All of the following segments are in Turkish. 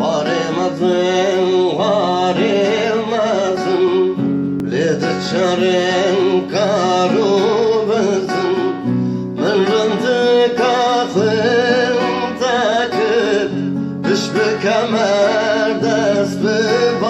Varemazım, varemazım Lede çaren karubazım rındı kahvim takıp Düş bir kemer dest bir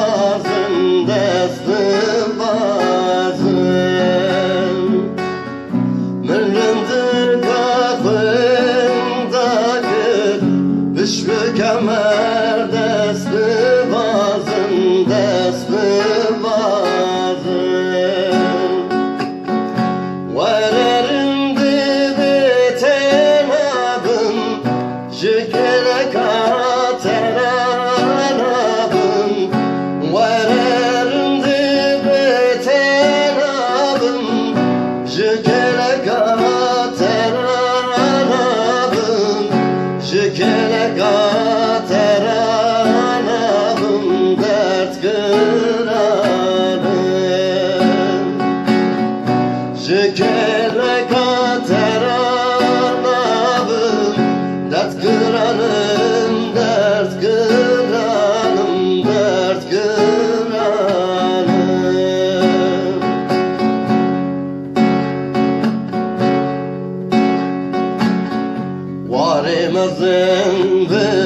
Şükere kateran abım Şükere kateran abım Dert kırarım kateranabım Dert kıranım, dert Varemazın